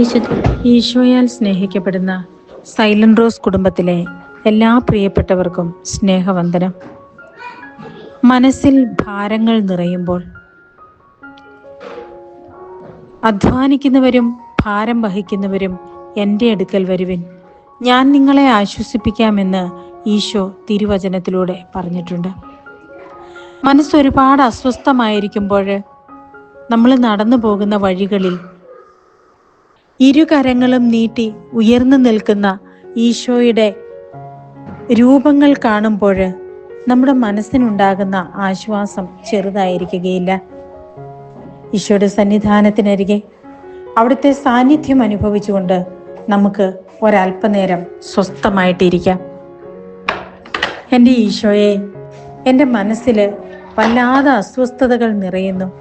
വിശുദ്ധ ഈശോയാൽ സ്നേഹിക്കപ്പെടുന്ന silent rose കുടുംബത്തിലെ എല്ലാ പ്രിയപ്പെട്ടവർക്കും സ്നേഹവന്ദനം. മനസ്സിൽ ഭാരങ്ങൾ നിറയുമ്പോൾ അധ്വാനിക്കുന്നവരും ഭാരം വഹിക്കുന്നവരും എന്റെ അടുക്കൽ വരുവിൻ. ഞാൻ നിങ്ങളെ ആശ്വസിപ്പിക്കാമെന്ന് ഈശോ തിരുവചനത്തിലൂടെ പറഞ്ഞിട്ടുണ്ട്. മനസ്സൊരുപാട് അസ്വസ്ഥമായിരിക്കുമ്പോൾ നമ്മൾ നടന്നു പോകുന്ന വഴികളിൽ ഇരുകരങ്ങളും നീട്ടി ഉയർന്നു നിൽക്കുന്ന ഈശോയുടെ രൂപങ്ങൾ കാണുമ്പോൾ നമ്മുടെ മനസ്സിനുണ്ടാകുന്ന ആശ്വാസം ചെറുതായിരിക്കുകയില്ല. ഈശോയുടെ സന്നിധാനത്തിനരികെ അവിടുത്തെ സാന്നിധ്യം അനുഭവിച്ചുകൊണ്ട് നമുക്ക് ഒരല്പനേരം സ്വസ്ഥമായിട്ടിരിക്കാം. എന്റെ ഈശോയെ എന്റെ മനസ്സിൽ വല്ലാതെ അസ്വസ്ഥതകൾ നിറയുന്നു.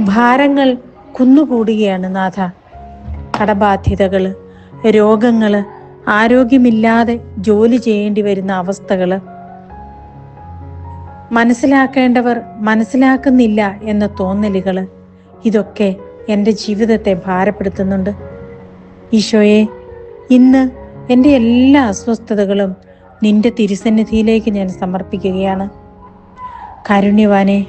ഭാരങ്ങൾ കുന്നുകൂടുകയാണ് നാഥ. കടബാധ്യതകൾ രോഗങ്ങൾ ആരോഗ്യമില്ലാതെ ജോലി ചെയ്യേണ്ടി വരുന്ന അവസ്ഥകൾ. മനസ്സിലാക്കേണ്ടവർ മനസ്സിലാക്കുന്നില്ല എന്ന തോന്നലുകൾ. ഇതൊക്കെ എന്റെ ജീവിതത്തെ ഭാരപ്പെടുത്തുന്നുണ്ട്. ഈശോയെ ഇന്ന് എന്റെ എല്ലാ അസ്വസ്ഥതകളും നിന്റെ തിരുസന്നിധിയിലേക്ക് ഞാൻ സമർപ്പിക്കുകയാണ്. കാരുണ്യവാനെ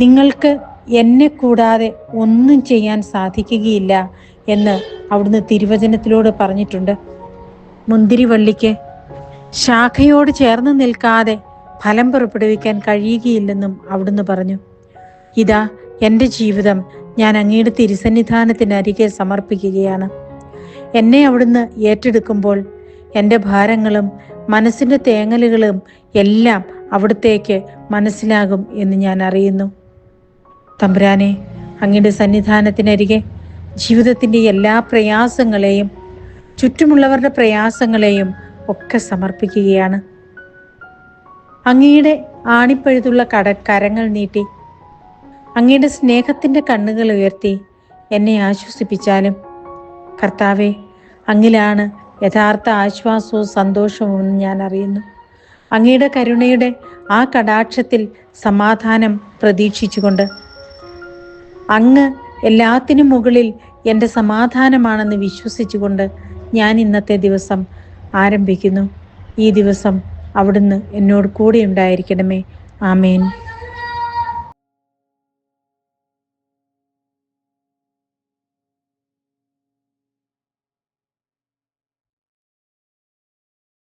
നിങ്ങൾക്ക് എന്നെ കൂടാതെ ഒന്നും ചെയ്യാൻ സാധിക്കുകയില്ല എന്ന് അവിടുന്ന് തിരുവചനത്തിലൂടെ പറഞ്ഞിട്ടുണ്ട്. മുന്തിരിവള്ളിക്ക് ശാഖയോട് ചേർന്ന് നിൽക്കാതെ ഫലം പുറപ്പെടുവിക്കാൻ കഴിയുകയില്ലെന്നും അവിടുന്ന് പറഞ്ഞു. ഇതാ എന്റെ ജീവിതം ഞാൻ അങ്ങയുടെ തിരുസന്നിധാനത്തിനരികെ സമർപ്പിക്കുകയാണ്. എന്നെ അവിടുന്ന് ഏറ്റെടുക്കുമ്പോൾ എന്റെ ഭാരങ്ങളും മനസ്സിന്റെ തേങ്ങലുകളും എല്ലാം അവിടത്തേക്ക് മനസ്സിലാകും എന്ന് ഞാൻ അറിയുന്നു. തമ്പുരാനെ അങ്ങയുടെ സന്നിധാനത്തിനരികെ ജീവിതത്തിന്റെ എല്ലാ പ്രയാസങ്ങളെയും ചുറ്റുമുള്ളവരുടെ പ്രയാസങ്ങളെയും ഒക്കെ സമർപ്പിക്കുകയാണ്. അങ്ങയുടെ ആണിപ്പഴുതുള്ള കട കരങ്ങൾ നീട്ടി അങ്ങയുടെ സ്നേഹത്തിന്റെ കണ്ണുകൾ ഉയർത്തി എന്നെ ആശ്വസിപ്പിച്ചാലും കർത്താവെ അങ്ങിലാണ് യഥാർത്ഥ ആശ്വാസവും സന്തോഷവും എന്ന് ഞാൻ അറിയുന്നു. അങ്ങയുടെ കരുണയുടെ ആ കടാക്ഷത്തിൽ സമാധാനം പ്രതീക്ഷിച്ചുകൊണ്ട് അങ്ങ് എല്ലാത്തിനും മുകളിൽ എന്റെ സമാധാനമാണെന്ന് വിശ്വസിച്ചുകൊണ്ട് ഞാൻ ഇന്നത്തെ ദിവസം ആരംഭിക്കുന്നു. ഈ ദിവസം അവിടുന്ന് എന്നോട് കൂടെ ഉണ്ടായിരിക്കണമേ. ആമേൻ.